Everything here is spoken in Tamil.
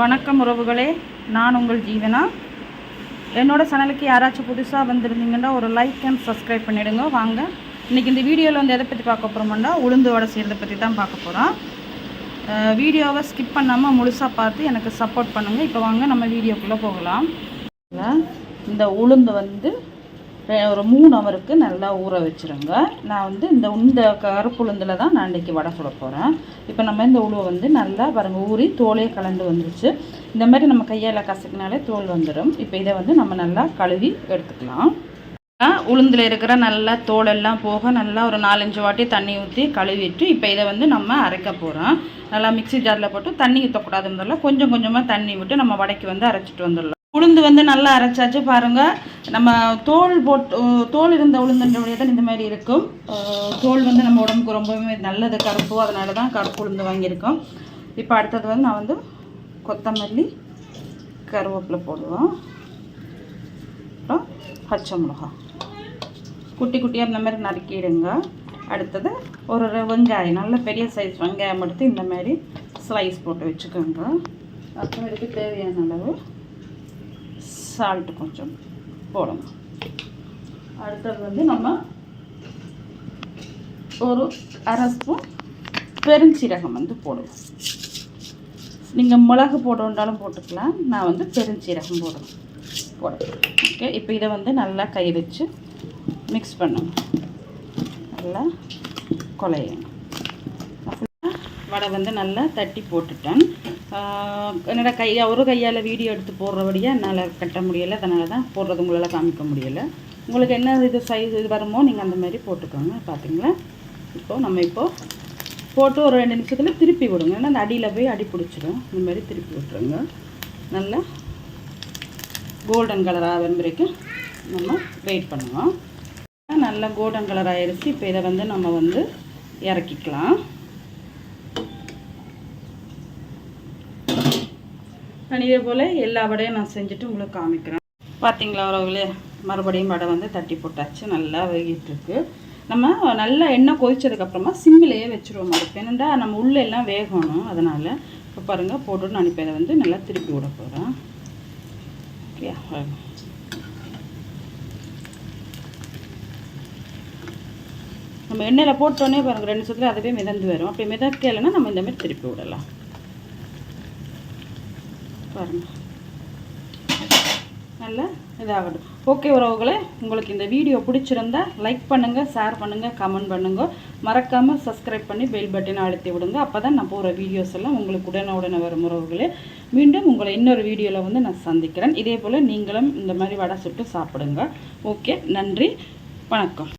வணக்கம் உறவுகளே. நான் உங்கள் ஜீவனா? என்னோடய சேனலுக்கு யாராச்சும் புதுசாக வந்திருந்தீங்கன்னா ஒரு லைக் அண்ட் சப்ஸ்கிரைப் பண்ணிவிடுங்க வாங்க. இன்றைக்கி இந்த வீடியோவில் வந்து எதை பற்றி பார்க்க போகிறோம்னா உளுந்து வடை செய்கிறத பற்றி தான் பார்க்க போகிறோம் வீடியோவை ஸ்கிப் பண்ணாமல் முழுசாக பார்த்து எனக்கு சப்போர்ட் பண்ணுங்கள் இப்போ வாங்க நம்ம வீடியோக்குள்ளே போகலாம். இந்த உளுந்து வந்து ஒரு மூணு அவருக்கு நல்லா ஊற வச்சுருங்க. நான் வந்து இந்த இந்த கருப்புளுந்தில் தான் நான் இன்றைக்கி வடை சுட போகிறேன் இப்போ நம்ம இந்த உளுவை வந்து நல்லா பாருங்க ஊறி தோலே கலந்து வந்துருச்சு. இந்த மாதிரி நம்ம கையால் கசக்கினாலே தோல் வந்துடும் இப்போ இதை வந்து நம்ம நல்லா கழுவி எடுத்துக்கலாம். உளுந்தில் இருக்கிற நல்லா தோலெல்லாம் போக நல்லா ஒரு நாலஞ்சு வாட்டி தண்ணி ஊற்றி கழுவிட்டு இப்போ இதை வந்து நம்ம அரைக்க போகிறோம் நல்லா மிக்ஸி ஜாரில் போட்டு தண்ணி ஊற்றக்கூடாதுன்றதுல கொஞ்சம் கொஞ்சமாக தண்ணி விட்டு நம்ம வடைக்கு வந்து அரைச்சிட்டு வந்துடலாம். உளுந்து வந்து நல்லா அரைச்சாச்சு பாருங்க. நம்ம தோல் போட்டு தோல் இருந்த உளுந்துன்றவுடைய தான் இந்த மாதிரி இருக்கும். தோல் வந்து நம்ம உடம்புக்கு ரொம்பவே நல்லது கருப்பு அதனால தான் கருப்பு உளுந்து வாங்கியிருக்கோம். இப்போ அடுத்தது வந்து நான் வந்து கொத்தமல்லி கருவேப்பிலை போடுவோம். அப்புறம் பச்சை மிளகா. குட்டி குட்டியாக இந்த மாதிரி நறுக்கிடுங்க. அடுத்தது ஒரு வெங்காயம் நல்ல பெரிய சைஸ் வெங்காயம் எடுத்து இந்த மாதிரி ஸ்லைஸ் போட்டு வச்சுக்கோங்க. அப்புறம் இதுக்கு தேவையான அளவு சால்ட்டு கொஞ்சம் போடணும். அடுத்தது வந்து நம்ம ஒரு அரை ஸ்பூன் பெருஞ்சீரகம் வந்து போடுவோம் நீங்கள் மிளகு போடணுன்றாலும் போட்டுக்கலாம். நான் வந்து பெருஞ்சீரகம் போடுவேன் போடுவேன் ஓகே இப்போ இதை வந்து நல்லா கை வச்சு மிக்ஸ் பண்ணணும். நல்லா குழையணும் வடை வந்து நல்லா தட்டி போட்டுட்டேன். என்னோடய என்னோட கையை ஒரு கையால் வீடியோ எடுத்து போடுறபடியாக என்னால் கட்ட முடியலை. அதனால தான் போடுறது உங்களால் காமிக்க முடியலை. உங்களுக்கு என்ன இது சைஸ் இது வருமோ நீங்கள் அந்த மாதிரி போட்டுக்கோங்க. பார்த்தீங்களா இப்போது நம்ம இப்போது போட்டு ஒரு ரெண்டு நிமிஷத்தில் திருப்பி விடுங்க. ஏன்னா அந்த அடியில் போய் அடி பிடிச்சிடும். இந்த மாதிரி திருப்பி விட்டுருங்க. நல்லா கோல்டன் கலர் ஆகிற வரைக்கும் நம்ம வெயிட் பண்ணுவோம் நல்லா கோல்டன் கலர் ஆயிடுச்சு இப்போ இதை வந்து நம்ம வந்து இறக்கிக்கலாம். நான் இதே போல் எல்லா வடையும் நான் செஞ்சுட்டு உங்களுக்கு காமிக்கிறேன். பார்த்தீங்களா உறவுகளே? மறுபடியும் வடை வந்து தட்டி போட்டாச்சு. நல்லா வேகிட்டுருக்கு. நம்ம நல்லா எண்ணெய் கொதிச்சதுக்கப்புறமா சிம்மிலேயே வச்சுருவோம். அடுப்பு என்னண்டா நம்ம உள்ளே எல்லாம் வேகணும். அதனால் இப்போ பாருங்கள் போட்டுன்னு நான் இப்போ வந்து நல்லா திருப்பி விட போகிறேன் ஓகே நம்ம எண்ணெயில் போட்டோன்னே பாருங்கள் ரெண்டு சுற்றுல அதுவே மிதந்து வரும். அப்படி மிதக்கலைன்னா நம்ம இந்த மாதிரி திருப்பி விடலாம். பாருங்கள் நல்லா இதாகட்டும். ஓகே உறவுகளே உங்களுக்கு இந்த வீடியோ பிடிச்சிருந்தா லைக் பண்ணுங்கள் ஷேர் பண்ணுங்கள் கமெண்ட் பண்ணுங்க. மறக்காமல் சப்ஸ்கிரைப் பண்ணி பெல் பட்டனை அழுத்தி விடுங்க. அப்போ தான் நான் போகிற வீடியோஸ் எல்லாம் உங்களுக்கு உடனே உடனே வரும் உறவுகளே. மீண்டும் உங்களை இன்னொரு வீடியோவில் வந்து நான் சந்திக்கிறேன். இதே போல் நீங்களும் இந்த மாதிரி வடை சுட்டு சாப்பிடுங்க. ஓகே நன்றி வணக்கம்.